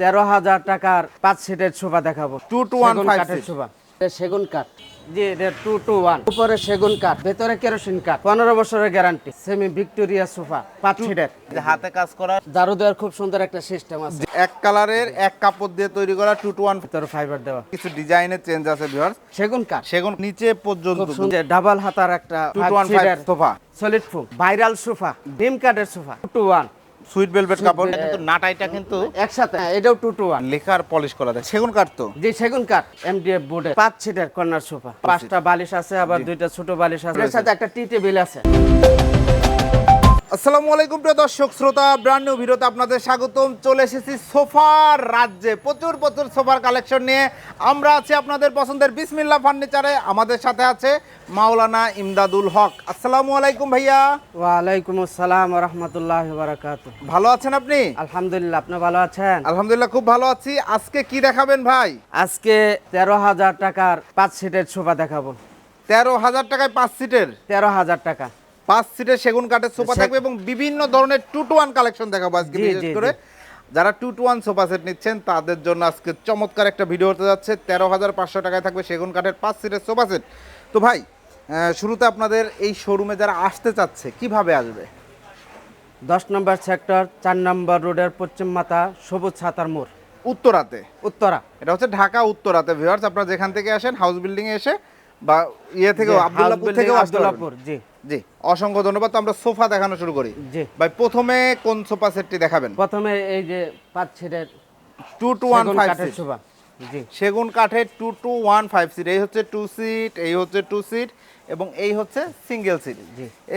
তেরো হাজার টাকার পাঁচ সিটের সোফা দেখাবো। To one সেগুন কাঠের। সোফা সেগুন কাঠ। জি এটা টু টু ওয়ান উপরে সেগুন কাঠ ভেতরে কেরোসিন কাঠ। পনেরো বছরের গ্যারান্টি সেমি ভিক্টোরিয়া সোফা পাঁচ সিটের। হাতে কাজ করা দারু দেওয়ার খুব সুন্দর একটা সিস্টেম আছে। এক কালারের এক কাপড় দিয়ে তৈরি করা টু টু ওয়ান ভিতরে ফাইবার দেওয়া। কিছু ডিজাইনের চেঞ্জ আছে ভিউয়ার্স সেগুন কাঠ। সেগুন নিচে পর্যন্ত সুন্দর। ডাবল হাতার একটা two two one sofa solid foam viral sofa ডিম কাঠের sofa two two one suit velvet কাপড়। কিন্তু নাটাইটা কিন্তু একসাথে হ্যাঁ, এটাও টু টু ওয়ান লেখার পলিশ করা যায়। সেগুন কাঠ তো? যে সেগুন কাঠ এমডিএফ বোর্ডের পাঁচ সিটের কর্নার সোফা। পাঁচটা বালিশ আছে আবার দুইটা ছোট বালিশ আছে। এর সাথে একটা টি টেবিল আছে। আসসালামু আলাইকুম প্রিয় দর্শক শ্রোতা ব্র্যান্ড নিউ ভিডিওতে আপনাদের স্বাগতম। চলে এসেছি সোফার রাজ্যে। প্রচুর প্রচুর সোফার কালেকশন নিয়ে আমরা আছি আপনাদের পছন্দের বিসমিল্লা ফার্নিচারে আমাদের সাথে আছে মাওলানা ইমদাদুল হক। আসসালামু আলাইকুম ভাইয়া। ওয়ালাইকুম আসসালাম রহমতুল্লাহ বারাকাত ভালো আছেন আপনি? আলহামদুলিল্লাহ আপনি ভালো আছেন? আলহামদুলিল্লাহ খুব ভালো আছি। আজকে কি দেখাবেন ভাই? আজকে তেরো হাজার টাকার পাঁচ সিটের সোফা দেখাবো। তেরো হাজার টাকায় পাঁচ সিটের তেরো হাজার টাকা। পাঁচ সিটের সেগুন কাঠের সোফা থাকবে এবং বিভিন্ন ধরনের টু টু ওয়ান কালেকশন দেখাবো আজকে বিশেষ করে। যারা two two one sofa set নিচ্ছেন তাদের জন্য আজকে চমৎকার একটা ভিডিও হতে যাচ্ছে। তেরো হাজার পাঁচশো টাকায় থাকবে সেগুন কাঠের পাঁচ সিটের সোফা সেট। তো ভাই শুরুতে আপনাদের এই শোরুমে যারা আসতে চাচ্ছে কীভাবে আসবে? দশ নম্বর সেক্টর চার নম্বর রোডের পশ্চিম মাথা সবুজ ছাতার মোড়। উত্তরাতে? উত্তরা। এটা হচ্ছে ঢাকা উত্তরাতে ভিউয়ার্স আপনারা যেখান থেকে আসেন হাউস বিল্ডিং এ এসে বা ইয়ে থেকে আব্দুল্লাহপুর পারবেন। আব্দুল্লাহপুর, জি। জি অসংখ্য ধন্যবাদ। তো আমরা সোফা দেখানো শুরু করি। জি। ভাই প্রথমে কোন সোফা সেটটি দেখাবেন? প্রথমে এই যে পাঁচ সিটের টু টু ওয়ান ফাইভ কাঠের সোফা জি। সেগুন কাঠের two two one five seat. এই হচ্ছে টু সিট এই হচ্ছে টু সিট। এবং এই হচ্ছে সিঙ্গেল সিট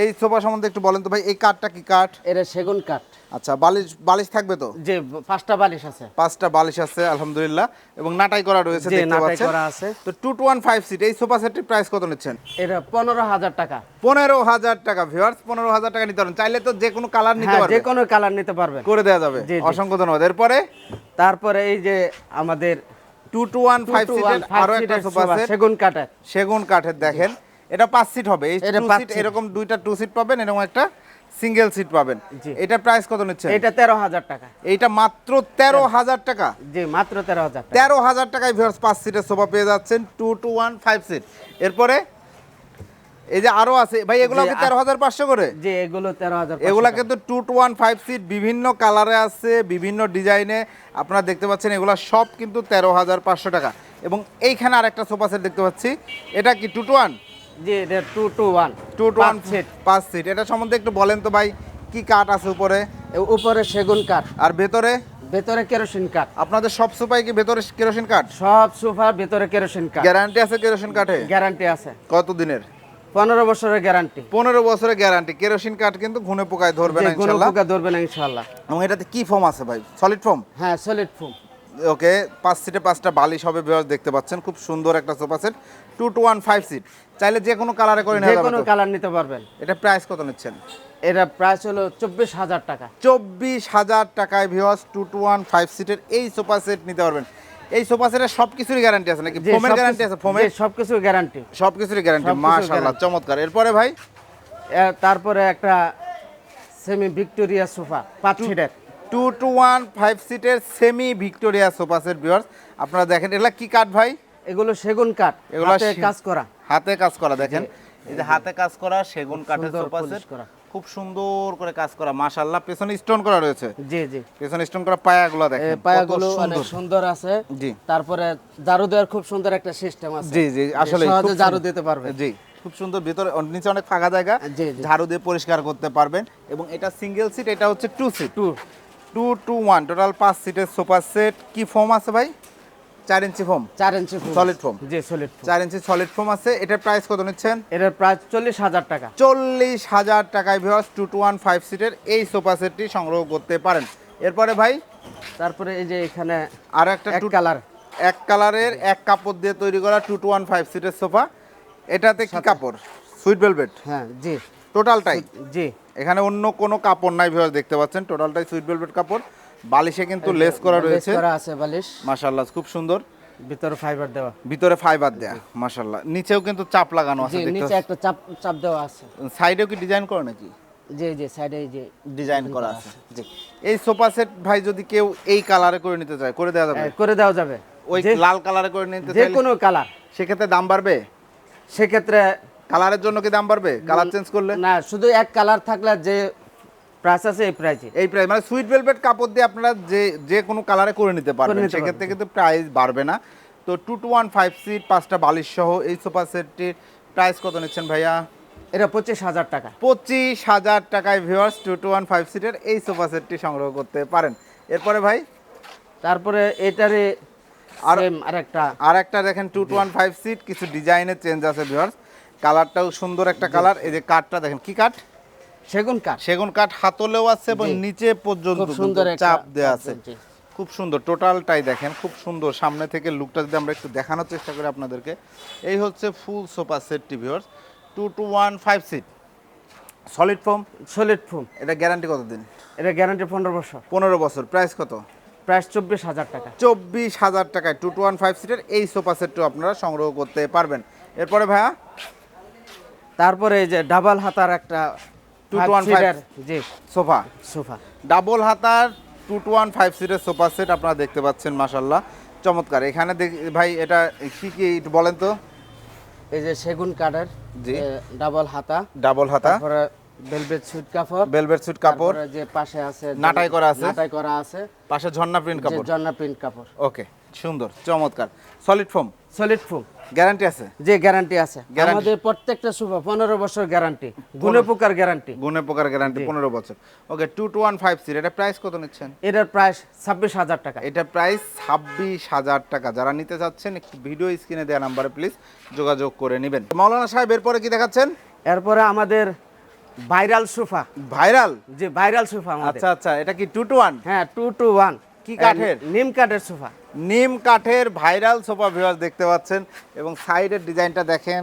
এই সোফা সম্বন্ধে একটু বলেন তো ভাই এই কাঠটা কি কাঠ? এটা সেগুন কাঠ। আচ্ছা বালিশ বালিশ থাকবে তো? যে পাঁচটা বালিশ আছে। পাঁচটা বালিশ আছে আলহামদুলিল্লাহ। এবং নাটাই করা রয়েছে দেখতে নাটাই পাচ্ছেন। করা আছে। তো two two one five seat এই সোফা সেটটির প্রাইস কত নিচ্ছেন? এটা পনেরো হাজার টাকা। পনেরো হাজার টাকা ভিউয়ার্স পনেরো হাজার টাকা নিতে পারেন চাইলে তো যে কোনো কালার নিতে হ্যাঁ পারবে। যে কোনো কালার নিতে পারবেন। করে দেওয়া যাবে। অসংখ্য ধন্যবাদ। এরপরে? তারপরে এই যে আমাদের two two one five 2 to 1 সিটের আরও একটা সোফা সেট সেগুন কাঠের। সেগুন কাঠের দেখেন। এটা পাঁচ সিট হবে। এই এটা টু সিট এরকম দুইটা টু সিট পাবেন এরকম একটা সিঙ্গেল সিট পাবেন। এটা প্রাইস কত নিচ্ছে এটা তেরো হাজার টাকা। এইটা মাত্র তেরো হাজার টাকা। জি মাত্র তেরো হাজার তেরো হাজার টাকায় ভিউয়ার্স পাঁচ সিটের সোফা পেয়ে যাচ্ছেন two two one five seat এরপরে এই যে আরও আছে ভাই এগুলো কি তেরো হাজার পাঁচশো করে? জি এগুলো তেরো হাজার এগুলা কিন্তু two two one five seat বিভিন্ন কালারে আছে বিভিন্ন ডিজাইনে। আপনারা দেখতে পাচ্ছেন এগুলা সব কিন্তু তেরো হাজার পাঁচশো টাকা। এবং এইখানে আরেকটা সোফা সেট দেখতে পাচ্ছি। এটা কি টু টু ওয়ান জি এটা two two one two two one seat পাঁচ সিট এটা সম্বন্ধে একটু বলেন তো ভাই কি কাঠ আছে উপরে? উপরে সেগুন কাঠ আর ভেতরে? ভেতরে কেরোসিন কাঠ আপনাদের সব কি ভেতরে কেরোসিন কাঠ সব সোফার ভেতরে কেরোসিন কাঠ গ্যারান্টি আছে কেরোসিন কাঠে গ্যারান্টি আছে। কত দিনের পনেরো বছরের গ্যারান্টি পনেরো বছরের গ্যারান্টি কেরোসিন কাঠ কিন্তু ঘুনে পোকায় ধরবে না ইনশাল্লাহ। ধরবে না ইনশাল্লাহ। এবং এটাতে কি ফর্ম আছে ভাই? সলিড ফর্ম হ্যাঁ সলিড ফুম ওকে পাঁচ সিটে পাঁচটা বালিশ হবে বিভাগ দেখতে পাচ্ছেন। খুব সুন্দর একটা sofa set two two one five seat চাইলে যে কোনো কালারে করে নেওয়া যাবে কোনো কালার নিতে পারবেন। এটা প্রাইস কত নিচ্ছেন? এটা প্রাইস হলো চব্বিশ হাজার টাকা। চব্বিশ হাজার টাকায় ভিওয়াস টু টু ওয়ান ফাইভ সিটের এই সোফা সেট নিতে পারবেন। এই সোফা সেটের সব কিছুরই গ্যারান্টি আছে নাকি? ফোমের গ্যারান্টি আছে ফোমের সবকিছুর গ্যারান্টি সব কিছুরই গ্যারান্টি মাশাআল্লাহ চমৎকার। এরপরে ভাই? তারপরে একটা সেমি ভিক্টোরিয়া সোফা পাঁচ সিটের টু টু ওয়ান ফাইভ সিটের semi Victoria sofa set viewers আপনারা দেখেন এগুলা কি কাঠ ভাই? এগুলো সেগুন কাঠ এগুলো কাজ করা। হাতে কাজ করা দেখেন। এই যে হাতে কাজ করা সেগুন কাঠের সোফা সেট। খুব সুন্দর করে কাজ করা মাশাআল্লাহ পেছনে স্টোন করা রয়েছে। জি জি। পেছনে স্টোন করা পায়াগুলো দেখেন পায়াগুলো অনেক সুন্দর। আছে। জি। তারপরে জারু দেওয়ার খুব সুন্দর একটা সিস্টেম আছে। জি জি আসলে সহজে জারু দিতে পারবে। জি খুব সুন্দর ভিতরে নিচে অনেক ফাঁকা জায়গা। ঝাড়ু দিয়ে পরিষ্কার করতে পারবেন। এবং এটা সিঙ্গেল সিট এটা হচ্ছে two seat two two two one total পাঁচ সিটের সোফা সেট কি ফোম আছে ভাই? চার ইঞ্চি ফোম চার ইঞ্চি। Solid foam। জি সলিড ফোম চার ইঞ্চি সলিড ফোম আছে। এটার প্রাইস কত নিচ্ছেন? এটার প্রাইস চল্লিশ হাজার টাকা। চল্লিশ হাজার টাকায় viewers two two one five সিটের এই সোফা সেটটি সংগ্রহ করতে পারেন। এরপরে ভাই? তারপরে এই যে এখানে আর একটা এক two- কালার এক কালারের এক কাপড় দিয়ে তৈরি করা টু টু ওয়ান ফাইভ সিটের সোফা এটাতে কি কাপড়? সুইট ভেলভেট হ্যাঁ জি। টোটালটাই জি। এখানে অন্য কোনো কাপড় নাই ভিউয়ার্স দেখতে পাচ্ছেন। টোটালটাই সুইট ভেলভেট কাপড়। বালিশে কিন্তু লেস করা রয়েছে। করা আছে বালিশ। মাশাআল্লাহ খুব সুন্দর। ভিতরে ফাইবার দেওয়া। ভিতরে ফাইবার দেয়া মাশাআল্লাহ। নিচেও কিন্তু চাপ লাগানো আছে দেখতে নিচে একটা চাপ চাপ দেওয়া আছে। সাইডেও কি ডিজাইন করে নাকি? জি জি সাইডে যে ডিজাইন করা আছে জি। এই সোফা সেট ভাই যদি কেউ এই কালারে করে নিতে চায় করে দেওয়া যাবে? করে দেওয়া যাবে। ওই লাল কালারে করে নিতে যে কোনো কালার সেক্ষেত্রে দাম বাড়বে? সেক্ষেত্রে কালারের জন্য কি দাম বাড়বে? কালার চেঞ্জ করলে? না শুধু এক কালার থাকলে যে প্রাইস আছে এই প্রাইসে এই প্রাইস মানে সুইট ভেলভেট কাপড় দিয়ে আপনারা যে যে কোনো কালারে করে নিতে পারবেন। সেক্ষেত্রে কিন্তু প্রাইস বাড়বে না। তো two two one five seat পাঁচটা বালিশ সহ এই সোফা সেটটির প্রাইস কত নিচ্ছেন ভাইয়া? এটা পঁচিশ হাজার টাকা। পঁচিশ হাজার টাকায় viewers two two one five সিটের এই সোফা সেটটি সংগ্রহ করতে পারেন। এরপরে ভাই? তারপরে এটারে আর- আরেকটা। আর একটা দেখেন two two one five seat কিছু ডিজাইনের চেঞ্জ আছে ভিউয়ার্স কালারটাও সুন্দর একটা কালার। এই যে কাঠটা দেখেন কি কাঠ? সেগুন কাঠ। সেগুন কাঠ হাতলেও আছে এবং নিচে পর্যন্ত সুন্দর চাপ দেওয়া আছে। খুব সুন্দর টোটালটাই দেখেন খুব সুন্দর। সামনে থেকে লুকটা যদি আমরা একটু দেখানোর চেষ্টা করি আপনাদেরকে এই হচ্ছে full sofa set viewers two two one five seat solid foam solid foam এটা গ্যারান্টি কত দিন এটা গ্যারান্টি পনেরো বছর। পনেরো বছর। প্রাইস কত? প্রাইস চব্বিশ হাজার টাকা। চব্বিশ হাজার টাকায় টু টু ওয়ান ফাইভ সিটের এই সোফা সেটটা আপনারা সংগ্রহ করতে পারবেন। এরপরে ভাইয়া? তারপরে এই যে ডাবল হাতার একটা জি সোফা। সোফা। ডাবল হাতার টু টু ওয়ান ফাইভ সিটের সোফা সেট আপনারা দেখতে পাচ্ছেন মাসাল্লাহ চমৎকার। এখানে ভাই এটা কি কি একটু বলেন তো? এই যে সেগুন কাঠের জি। ডাবল হাতা। ডাবল হাতা। তারপরে ভেলভেট সুইট কাপড়। বেলভেট সুট কাপড়। যে পাশে আছে নাটাই করা আছে? নাটাই করা আছে। পাশে ঝর্ণা প্রিন্ট কাপড়। ঝর্ণা প্রিন্ট কাপড়। ওকে সুন্দর চমৎকার। Solid foam solid foam guarantee আছে? যে গ্যারান্টি আছে? আমাদের প্রত্যেকটা সোফা পনেরো বছর গ্যারান্টি। গুনে পোকার গ্যারান্টি। গুণে পোকার গ্যারান্টি পনেরো বছর। Okay two two one five seat এটা প্রাইস কত নিচ্ছেন? এটার প্রাইস ছাব্বিশ হাজার টাকা। এটা প্রাইস ছাব্বিশ হাজার টাকা। যারা নিতে চাচ্ছেন একটু ভিডিও স্ক্রিনে দেওয়া নাম্বারে প্লিজ যোগাযোগ করে নেবেন। মাওলানা সাহেব এরপরে কি দেখাচ্ছেন? এরপরে আমাদের ভাইরাল সোফা। ভাইরাল? যে ভাইরাল সোফা আমাদের। আচ্ছা আচ্ছা এটা কি টু টু ওয়ান হ্যাঁ টু টু ওয়ান কি কাঠের? নিম কাঠের সোফা। নিম কাঠের ভাইরাল সোফা ভিউয়ার দেখতে পাচ্ছেন এবং সাইডের ডিজাইনটা দেখেন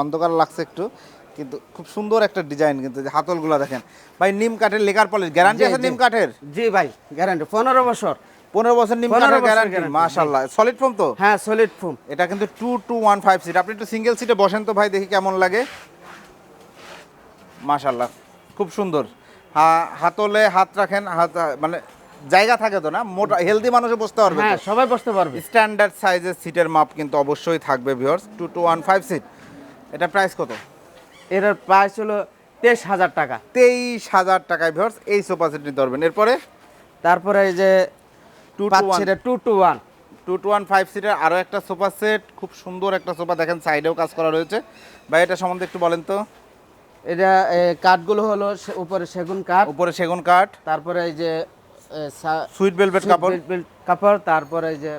অন্ধকার লাগছে একটু কিন্তু খুব সুন্দর একটা ডিজাইন কিন্তু যে হাতলগুলো দেখেন। ভাই নিম কাঠের লেকার পলিশ গ্যারান্টি আছে নিম কাঠের? জি ভাই গ্যারান্টি পনেরো বছর। পনেরো বছর নিম 15 কাঠের গ্যারান্টি মাশাল্লাহ সলিড ফোম তো? হ্যাঁ সলিড ফোম এটা কিন্তু two two one five seat আপনি একটু সিঙ্গেল সিটে বসেন তো ভাই দেখি কেমন লাগে। মাশাল্লাহ খুব সুন্দর। হাতলে হাত রাখেন হাত মানে জায়গা থাকে তো না? মোটা হেলদি মানুষে বসতে পারবে হ্যাঁ সবাই বসতে পারবে। স্ট্যান্ডার্ড সাইজের সিটের মাপ কিন্তু অবশ্যই থাকবে viewers two two one five seat এটা প্রাইস কত? এটার প্রাইস হলো তেইশ হাজার টাকা। তেইশ হাজার টাকায় ভিউয়ার্স এই সোফা সেট নিতে পারবেন এরপরে? তারপরে এই যে two two one two two one two two one five সিটের আরও একটা সোফা সেট খুব সুন্দর একটা সোফা দেখেন সাইডেও কাজ করা রয়েছে। ভাই এটা সম্বন্ধে একটু বলেন তো। এটা কাঠগুলো হলো উপরে সেগুন কাঠ উপরে সেগুন কাঠ তারপরে এই যে সুইট ভেলভেট কাপড়। কাপড় তারপরে যে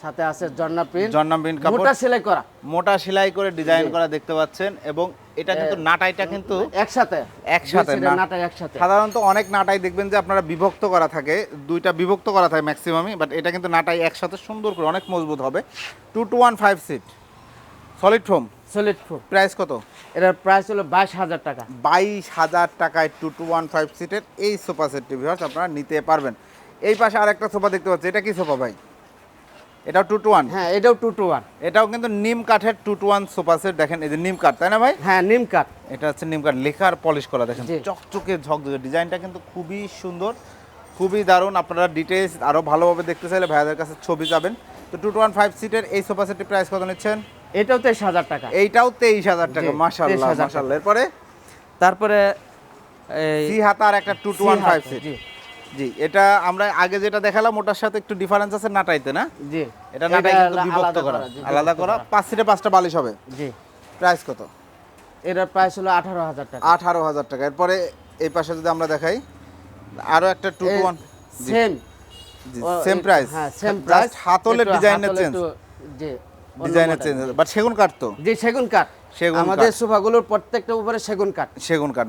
সাথে আছে জর্না প্রিন্ট। জর্না প্রিন্ট কাপড়। মোটা সেলাই করা। মোটা সেলাই করে ডিজাইন করা দেখতে পাচ্ছেন এবং এটা কিন্তু নাটাইটা কিন্তু একসাথে। একসাথে নাটাই একসাথে। সাধারণত অনেক নাটাই দেখবেন যে আপনারা বিভক্ত করা থাকে দুইটা বিভক্ত করা থাকে ম্যাক্সিমামই বাট এটা কিন্তু নাটাই একসাথে সুন্দর করে অনেক মজবুত হবে। Two two one five seat solid foam solid foam price কত? এটার প্রাইস হলো বাইশ হাজার টাকা। বাইশ হাজার টাকায় টু টু ওয়ান ফাইভ সিটের এই সোফা সেটটি ভিউয়ার্স আপনারা নিতে পারবেন। এই পাশে আরেকটা সোফা দেখতে পাচ্ছি এটা কি সোফা ভাই? এটাও টু টু ওয়ান হ্যাঁ এটাও টু টু ওয়ান এটাও কিন্তু নিম কাঠের two two one sofa set দেখেন এই যে নিম কাঠ তাই না ভাই? হ্যাঁ নিম কাঠ। এটা হচ্ছে নিম কাঠ লেখার পলিশ করা দেখেন। চকচকে ঝকঝকে ডিজাইনটা কিন্তু খুবই সুন্দর খুবই দারুণ আপনারা ডিটেলস আরও ভালোভাবে দেখতে চাইলে ভাইয়াদের কাছে ছবি যাবেন। তো টু টু ওয়ান ফাইভ সিটের এই সোফা সেটের প্রাইস কত নিচ্ছেন? এটাও তেইশ হাজার টাকা। এইটাও তেইশ হাজার টাকা মাসাল্লাহ মাসাল্লাহ এরপরে? তারপরে সি হাতার একটা টু টু ওয়ান ফাইভ জি। জি এটা আমরা আগে যেটা দেখালাম ওটার সাথে একটু ডিফারেন্স আছে নাটাইতে না? জি। এটা নাটাই কিন্তু বিভক্ত করা। আলাদা করা পাঁচ সিটে পাঁচটা বালিশ হবে। জি। প্রাইস কত? এটার প্রাইস হলো আঠারো হাজার টাকা। আঠারো হাজার টাকা। এরপরে এই পাশে যদি আমরা দেখাই আরও একটা two two one. Same same price হ্যাঁ সেম প্রাইস হাতলের ডিজাইনের চেঞ্জ জি। ডিজাইনের চেঞ্জ বাট সেগুন কাঠ তো? জি সেগুন কাঠ। সেগুন আমাদের সোফাগুলোর প্রত্যেকটা উপরে সেগুন কাঠ। সেগুন কাঠ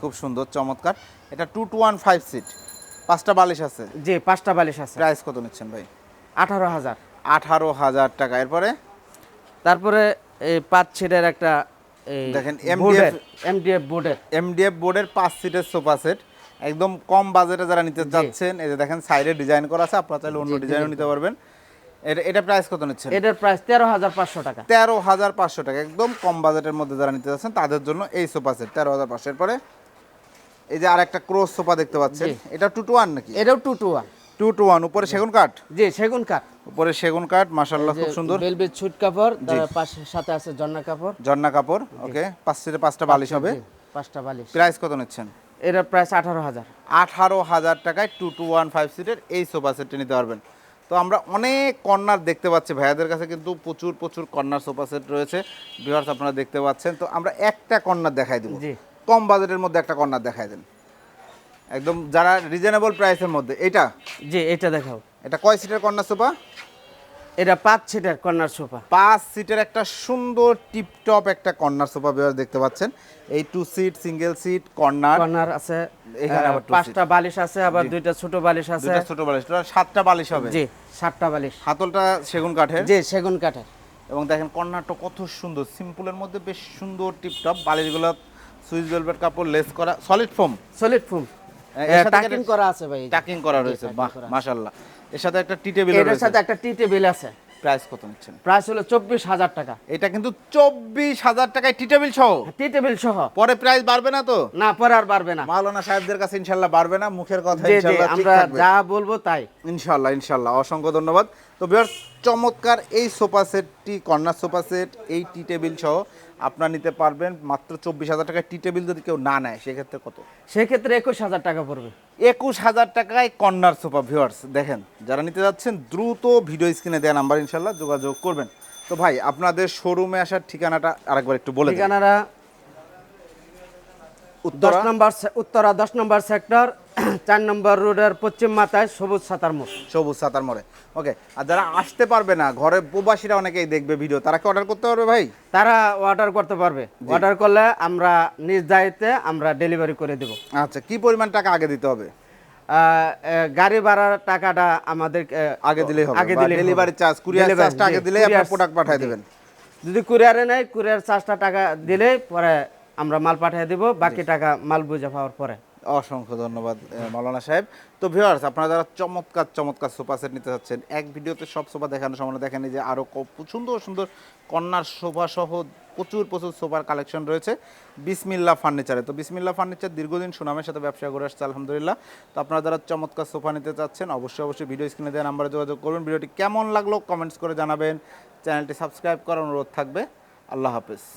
খুব সুন্দর চমৎকার। এটা two two one five seat পাঁচটা বালিশ আছে। জি পাঁচটা বালিশ আছে। প্রাইস কত নিচ্ছেন ভাই? আঠারো হাজার। আঠারো হাজার টাকা। এরপরে? তারপরে এই পাঁচ সিটের একটা দেখেন, MDF এমডিএফ বোর্ডের এমডিএফ বোর্ডের। পাঁচ সিটের সোফা সেট। একদম কম বাজেটে যারা নিতে চাচ্ছেন এই যে দেখেন সাইডে ডিজাইন করা আছে। আপনারা চাইলে অন্য ডিজাইনও নিতে পারবেন। এটা প্রাইস কত নিচ্ছেন? এটার প্রাইস তেরো হাজার পাঁচশো টাকা। তেরো হাজার পাঁচশো টাকা। একদম কম বাজেটের মধ্যে যারা নিতে চাচ্ছেন তাদের জন্য এই সোফা সেট তেরো হাজার পাঁচশো। এরপরে এই যে আর একটা ক্রস সোফা দেখতে পাচ্ছেন এটা টু টু ওয়ান নাকি? এটাও two two one two two one উপরে সেগুন কাঠ? জি সেগুন কাঠ। উপরে সেগুন কাঠ মাশাল্লাহ খুব সুন্দর। বেলবেট ছুট কাপড় তার পাশে সাথে আছে জন্না কাপড়। ঝর্ণা কাপড় ওকে পাঁচ সিটে পাঁচটা বালিশ হবে। পাঁচটা বালিশ। প্রাইস কত নিচ্ছেন? এটার প্রাইস আঠারো হাজার। আঠারো হাজার টাকায় টু টু ওয়ান ফাইভ সিটের এই সোফা সেটটি নিতে পারবেন। তো আমরা অনেক কর্নার দেখতে পাচ্ছি। ভাইয়াদের কাছে কিন্তু প্রচুর প্রচুর কর্নার সোফা সেট রয়েছে। ভিউয়ার্স আপনারা দেখতে পাচ্ছেন। তো আমরা একটা কর্নার দেখাই দেবো। কম বাজেটের মধ্যে একটা কর্নার দেখাই দেন। একদম যারা রিজনেবল প্রাইসের মধ্যে। এটা জি এটা দেখাও। এটা কয় সিটের কর্নার সোফা? এটা পাঁচ সিটের কর্নার সোফা। পাঁচ সিটের একটা সুন্দর টিপটপ একটা কর্নার সোফা ভিউয়ার্স দেখতে পাচ্ছেন। এই two seat single seat corner. Corner আছে। এখানে আবার পাঁচটা বালিশ আছে আবার দুইটা ছোট বালিশ আছে। দুটা ছোট বালিশ সাতটা বালিশ হবে? জি সাতটা বালিশ। হাতলটা সেগুন কাঠের? জি সেগুন কাঠের। এবং দেখেন কর্নারটা কত সুন্দর সিম্পলের মধ্যে বেশ সুন্দর টিপটপ বালিশগুলো সুইচ ভেলভেট কাপড় লেস করা solid foam solid foam tacking করা আছে ভাই। টাকিং করা রয়েছে মাশাআল্লাহ। এর সাথে একটা টি টেবিল রয়েছে। সাথে একটা টি টেবিল আছে। প্রাইস কত নিচ্ছেন? প্রাইস হলো চব্বিশ হাজার টাকা। এটা কিন্তু চব্বিশ হাজার টাকায় টি টেবিল সহ? টি টেবিল সহ। পরে প্রাইস বাড়বে না তো? না পরে আর বাড়বে না। মাওলানা সাহেবদের কাছে ইনশাল্লাহ বাড়বে না মুখের কথা ইনশাল্লাহ আমরা যা বলব তাই। ইনশাল্লাহ ইনশাল্লাহ অসংখ্য ধন্যবাদ। তো বিহার চমৎকার এই সোফা সেটটি কর্নার সোফা সেট এই টি টেবিল সহ আপনারা নিতে পারবেন মাত্র চব্বিশ হাজার টাকায় টি টেবিল যদি কেউ না নেয় সেক্ষেত্রে কত? সেক্ষেত্রে একুশ হাজার টাকা পড়বে। একুশ হাজার টাকায় কর্নার সোফা ভিউয়ার্স দেখেন যারা নিতে যাচ্ছেন দ্রুত ভিডিও স্ক্রিনে দেওয়া নাম্বার ইনশাল্লাহ যোগাযোগ করবেন। তো ভাই আপনাদের শোরুমে আসার ঠিকানাটা আরেকবার একটু বলে দিন। ঠিকানারা দশ নম্বর উত্তরা দশ নম্বর সেক্টর চার নম্বর রোডের পশ্চিম মাথায় সবুজ সাতার মুখ সবুজ সাতার মোড়ে। ওকে আর যারা আসতে পারবে না ঘরে প্রবাসীরা অনেকেই দেখবে ভিডিও তারা কি অর্ডার করতে পারবে ভাই? তারা অর্ডার করতে পারবে। অর্ডার করলে আমরা নিজ দায়িত্বে আমরা ডেলিভারি করে দেব। আচ্ছা কি পরিমাণ টাকা আগে দিতে হবে? গাড়ি ভাড়ার টাকাটা আমাদের আগে দিলে হবে আগে দিলে ডেলিভারি চার্জ কুরিয়ার চার্জটা আগে জি, দিলেই আপনার প্রোডাক্ট পাঠিয়ে। দেবেন। যদি কুরিয়ারে নেই কুরিয়ার চার্জটা টাকা দিলে পরে আমরা মাল পাঠিয়ে দিব বাকি টাকা মাল বুঝে পাওয়ার পরে। অসংখ্য ধন্যবাদ এ, মাওলানা সাহেব। তো ভিউয়ার্স আপনারা যারা চমৎকার চমৎকার সোফা সেট নিতে চাচ্ছেন এক ভিডিওতে সব সোফা দেখানো সম্ভাবনা দেখেনি যে আরও সুন্দর সুন্দর কন্যার সোফা সহ প্রচুর প্রচুর সোফার কালেকশন রয়েছে। বিসমিল্লা ফার্নিচারে। তো বিসমিল্লা ফার্নিচার দীর্ঘদিন সুনামের সাথে ব্যবসা করে আসছে আলহামদুলিল্লাহ। তো আপনারা যারা চমৎকার সোফা নিতে চাচ্ছেন অবশ্যই অবশ্যই ভিডিও স্ক্রিনে দেওয়া নাম্বারে যোগাযোগ করবেন। ভিডিওটি কেমন লাগল কমেন্টস করে জানাবেন। চ্যানেলটি সাবস্ক্রাইব করার অনুরোধ থাকবে। আল্লাহ হাফেজ।